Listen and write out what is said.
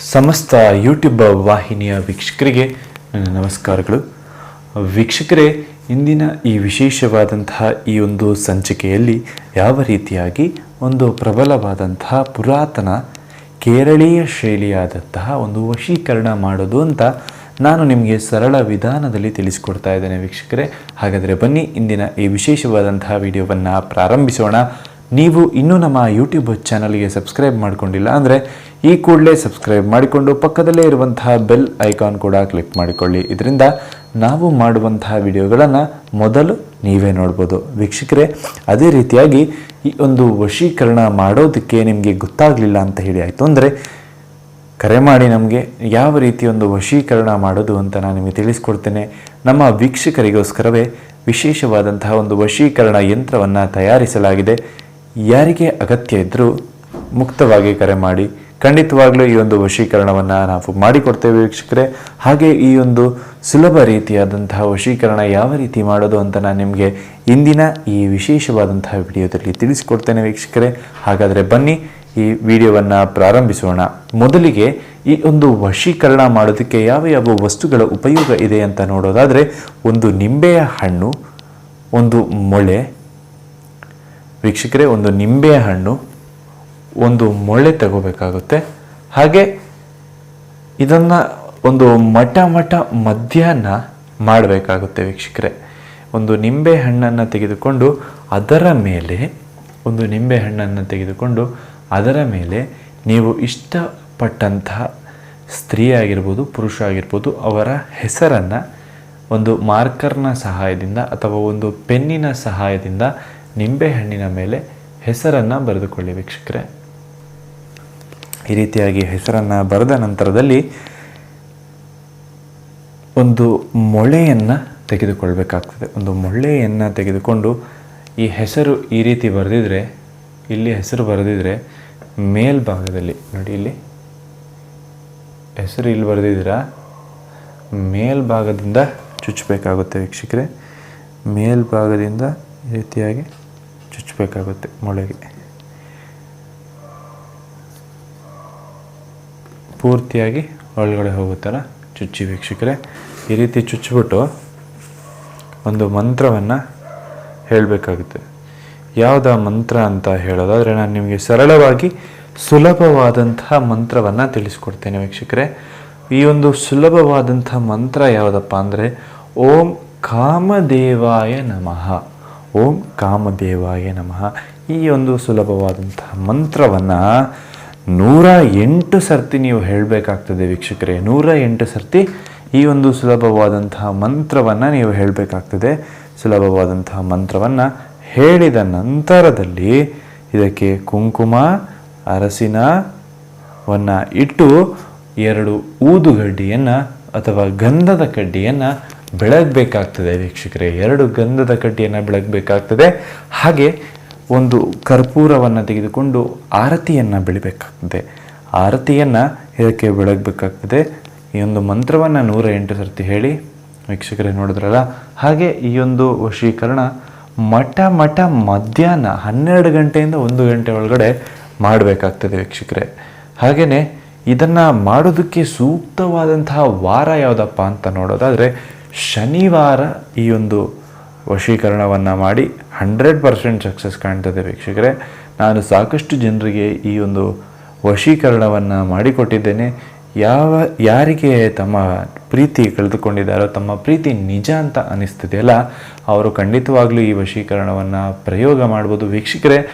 ಸಮಸ್ತ ಯೂಟ್ಯೂಬ್ ವಾಹಿನಿಯ ವೀಕ್ಷಕರಿಗೆ ನನ್ನ ನಮಸ್ಕಾರಗಳು. ವೀಕ್ಷಕರೇ, ಇಂದಿನ ಈ ವಿಶೇಷವಾದಂತಹ ಈ ಒಂದು ಸಂಚಿಕೆಯಲ್ಲಿ ಯಾವ ರೀತಿಯಾಗಿ ಒಂದು ಪ್ರಬಲವಾದಂತಹ ಪುರಾತನ ಕೇರಳೀಯ ಶೈಲಿಯಾದಂತಹ ಒಂದು ವಶೀಕರಣ ಮಾಡೋದು ಅಂತ ನಾನು ನಿಮಗೆ ಸರಳ ವಿಧಾನದಲ್ಲಿ ತಿಳಿಸಿಕೊಡ್ತಾ ಇದ್ದೇನೆ ವೀಕ್ಷಕರೇ. ಹಾಗಾದರೆ ಬನ್ನಿ, ಇಂದಿನ ಈ ವಿಶೇಷವಾದಂತಹ ವಿಡಿಯೋವನ್ನು ಪ್ರಾರಂಭಿಸೋಣ. ನೀವು ಇನ್ನೂ ನಮ್ಮ ಯೂಟ್ಯೂಬ್ ಚಾನಲ್ಗೆ ಸಬ್ಸ್ಕ್ರೈಬ್ ಮಾಡಿಕೊಂಡಿಲ್ಲ ಅಂದರೆ ಈ ಕೂಡಲೇ ಸಬ್ಸ್ಕ್ರೈಬ್ ಮಾಡಿಕೊಂಡು ಪಕ್ಕದಲ್ಲೇ ಇರುವಂತಹ ಬೆಲ್ ಐಕಾನ್ ಕೂಡ ಕ್ಲಿಕ್ ಮಾಡಿಕೊಳ್ಳಿ. ಇದರಿಂದ ನಾವು ಮಾಡುವಂತಹ ವಿಡಿಯೋಗಳನ್ನು ಮೊದಲು ನೀವೇ ನೋಡ್ಬೋದು. ವೀಕ್ಷಕರೇ, ಅದೇ ರೀತಿಯಾಗಿ ಈ ಒಂದು ವಶೀಕರಣ ಮಾಡೋದಕ್ಕೆ ನಿಮಗೆ ಗೊತ್ತಾಗಲಿಲ್ಲ ಅಂತ ಹೇಳಿ ಆಯಿತು ಅಂದರೆ ಕರೆ ಮಾಡಿ ನಮಗೆ ಯಾವ ರೀತಿ ಒಂದು ವಶೀಕರಣ ಮಾಡೋದು ಅಂತ ನಾನು ನಿಮಗೆ ತಿಳಿಸ್ಕೊಡ್ತೇನೆ. ನಮ್ಮ ವೀಕ್ಷಕರಿಗೋಸ್ಕರವೇ ವಿಶೇಷವಾದಂತಹ ಒಂದು ವಶೀಕರಣ ಯಂತ್ರವನ್ನು ತಯಾರಿಸಲಾಗಿದೆ. ಯಾರಿಗೆ ಅಗತ್ಯ ಇದ್ದರೂ ಮುಕ್ತವಾಗಿ ಕರೆ ಮಾಡಿ, ಖಂಡಿತವಾಗ್ಲೂ ಈ ಒಂದು ವಶೀಕರಣವನ್ನು ನಾವು ಮಾಡಿಕೊಡ್ತೇವೆ ವೀಕ್ಷಕರೇ. ಹಾಗೆ ಈ ಒಂದು ಸುಲಭ ರೀತಿಯಾದಂತಹ ವಶೀಕರಣ ಯಾವ ರೀತಿ ಮಾಡೋದು ಅಂತ ನಾನು ನಿಮಗೆ ಇಂದಿನ ಈ ವಿಶೇಷವಾದಂತಹ ವಿಡಿಯೋದಲ್ಲಿ ತಿಳಿಸಿಕೊಡ್ತೇನೆ ವೀಕ್ಷಕರೇ. ಹಾಗಾದರೆ ಬನ್ನಿ, ಈ ವಿಡಿಯೋವನ್ನು ಪ್ರಾರಂಭಿಸೋಣ. ಮೊದಲಿಗೆ ಈ ಒಂದು ವಶೀಕರಣ ಮಾಡೋದಕ್ಕೆ ಯಾವ ಯಾವ ವಸ್ತುಗಳ ಉಪಯೋಗ ಇದೆ ಅಂತ ನೋಡೋದಾದರೆ, ಒಂದು ನಿಂಬೆಯ ಹಣ್ಣು, ಒಂದು ಮೊಳೆ ವೀಕ್ಷಕರೇ, ಒಂದು ನಿಂಬೆಯ ಹಣ್ಣು ಒಂದು ಮೊಳೆ ತಗೋಬೇಕಾಗುತ್ತೆ. ಹಾಗೆ ಇದನ್ನು ಒಂದು ಮಠ ಮಠ ಮಧ್ಯಾಹ್ನ ಮಾಡಬೇಕಾಗುತ್ತೆ ವೀಕ್ಷಕರೇ. ಒಂದು ನಿಂಬೆ ಹಣ್ಣನ್ನು ತೆಗೆದುಕೊಂಡು ಅದರ ಮೇಲೆ, ಒಂದು ನಿಂಬೆ ಹಣ್ಣನ್ನು ತೆಗೆದುಕೊಂಡು ಅದರ ಮೇಲೆ ನೀವು ಇಷ್ಟಪಟ್ಟಂತಹ ಸ್ತ್ರೀ ಆಗಿರ್ಬೋದು, ಪುರುಷ ಆಗಿರ್ಬೋದು, ಅವರ ಹೆಸರನ್ನು ಒಂದು ಮಾರ್ಕರ್ನ ಸಹಾಯದಿಂದ ಅಥವಾ ಒಂದು ಪೆನ್ನಿನ ಸಹಾಯದಿಂದ ನಿಂಬೆಹಣ್ಣಿನ ಮೇಲೆ ಹೆಸರನ್ನು ಬರೆದುಕೊಳ್ಳಿ ವೀಕ್ಷಕರೇ. ಈ ರೀತಿಯಾಗಿ ಹೆಸರನ್ನು ಬರೆದ ನಂತರದಲ್ಲಿ ಒಂದು ಮೊಳೆಯನ್ನು ತೆಗೆದುಕೊಳ್ಬೇಕಾಗ್ತದೆ. ಒಂದು ಮೊಳೆಯನ್ನು ತೆಗೆದುಕೊಂಡು ಈ ಹೆಸರು ಈ ರೀತಿ ಬರೆದಿದ್ರೆ, ಇಲ್ಲಿ ಹೆಸರು ಬರೆದಿದ್ರೆ ಮೇಲ್ಭಾಗದಲ್ಲಿ, ನೋಡಿ ಇಲ್ಲಿ. ಹೆಸರು ಇಲ್ಲಿ ಬರೆದಿದ್ದೀರಾ ಮೇಲ್ಭಾಗದಿಂದ ಚುಚ್ಚಬೇಕಾಗುತ್ತೆ ವೀಕ್ಷಕರೇ. ಮೇಲ್ಭಾಗದಿಂದ ಈ ರೀತಿಯಾಗಿ ಚುಚ್ಚಬೇಕಾಗುತ್ತೆ ಮೊಳೆಗೆ. ಪೂರ್ತಿಯಾಗಿ ಒಳಗಡೆ ಹೋಗುತ್ತಲ್ಲ ಚುಚ್ಚಿ ವೀಕ್ಷಕರೇ, ಈ ರೀತಿ ಚುಚ್ಚಿಬಿಟ್ಟು ಒಂದು ಮಂತ್ರವನ್ನು ಹೇಳಬೇಕಾಗುತ್ತೆ. ಯಾವುದ ಮಂತ್ರ ಅಂತ ಹೇಳೋದಾದರೆ ನಾನು ನಿಮಗೆ ಸರಳವಾಗಿ ಸುಲಭವಾದಂತಹ ಮಂತ್ರವನ್ನು ತಿಳಿಸ್ಕೊಡ್ತೇನೆ ವೀಕ್ಷಕರೇ. ಈ ಒಂದು ಸುಲಭವಾದಂಥ ಮಂತ್ರ ಯಾವುದಪ್ಪ ಅಂದರೆ, ಓಂ ಕಾಮದೇವಾಯ ನಮಃ. ಓಂ ಕಾಮದೇವಾಯ ನಮಃ. ಈ ಒಂದು ಸುಲಭವಾದಂತಹ ಮಂತ್ರವನ್ನು ನೂರ ಎಂಟು ಸರ್ತಿ ನೀವು ಹೇಳಬೇಕಾಗ್ತದೆ ವೀಕ್ಷಕರೇ. ನೂರ ಎಂಟು ಸರ್ತಿ ಈ ಒಂದು ಸುಲಭವಾದಂತಹ ಮಂತ್ರವನ್ನು ನೀವು ಹೇಳಬೇಕಾಗ್ತದೆ. ಸುಲಭವಾದಂತಹ ಮಂತ್ರವನ್ನು ಹೇಳಿದ ನಂತರದಲ್ಲಿ ಇದಕ್ಕೆ ಕುಂಕುಮ, ಅರಸಿನವನ್ನು ಇಟ್ಟು ಎರಡು ಊದುಗಡ್ಡಿಯನ್ನು ಅಥವಾ ಗಂಧದ ಕಡ್ಡಿಯನ್ನು ಬೆಳಗಬೇಕಾಗ್ತದೆ ವೀಕ್ಷಕರೇ. ಎರಡು ಗಂಧದ ಕಡ್ಡಿಯನ್ನು ಬೆಳಗಬೇಕಾಗ್ತದೆ. ಹಾಗೆ ಒಂದು ಕರ್ಪೂರವನ್ನು ತೆಗೆದುಕೊಂಡು ಆರತಿಯನ್ನು ಬೆಳಿಬೇಕಾಗ್ತದೆ. ಆರತಿಯನ್ನು ಇದಕ್ಕೆ ಬೆಳಗಬೇಕಾಗ್ತದೆ? ಈ ಒಂದು ಮಂತ್ರವನ್ನು ನೂರ ಎಂಟು ಸರ್ತಿ ಹೇಳಿ ವೀಕ್ಷಕರೇ ನೋಡಿದ್ರಲ್ಲ? ಹಾಗೆ ಈ ಒಂದು ವಶೀಕರಣ ಮಠ ಮಠ ಮಧ್ಯಾಹ್ನ ಹನ್ನೆರಡು ಗಂಟೆಯಿಂದ ಒಂದು ಗಂಟೆ ಒಳಗಡೆ ಮಾಡಬೇಕಾಗ್ತದೆ ವೀಕ್ಷಕರೇ. ಹಾಗೆಯೇ ಇದನ್ನು ಮಾಡೋದಕ್ಕೆ ಸೂಕ್ತವಾದಂತಹ ವಾರ ಯಾವುದಪ್ಪ ಅಂತ ನೋಡೋದಾದರೆ ಶನಿವಾರ ಈ ಒಂದು ವಶೀಕರಣವನ್ನು ಮಾಡಿ ಹಂಡ್ರೆಡ್ ಪರ್ಸೆಂಟ್ ಸಕ್ಸಸ್ ಕಾಣ್ತದೆ ವೀಕ್ಷಕರೇ. ನಾನು ಸಾಕಷ್ಟು ಜನರಿಗೆ ಈ ಒಂದು ವಶೀಕರಣವನ್ನು ಮಾಡಿಕೊಟ್ಟಿದ್ದೇನೆ. ಯಾವ, ಯಾರಿಗೆ ತಮ್ಮ ಪ್ರೀತಿ ಕಳೆದುಕೊಂಡಿದ್ದಾರೋ, ತಮ್ಮ ಪ್ರೀತಿ ನಿಜ ಅಂತ ಅನ್ನಿಸ್ತಿದೆಯಲ್ಲ ಅವರು ಖಂಡಿತವಾಗ್ಲೂ ಈ ವಶೀಕರಣವನ್ನು ಪ್ರಯೋಗ ಮಾಡ್ಬೋದು ವೀಕ್ಷಕರೇ.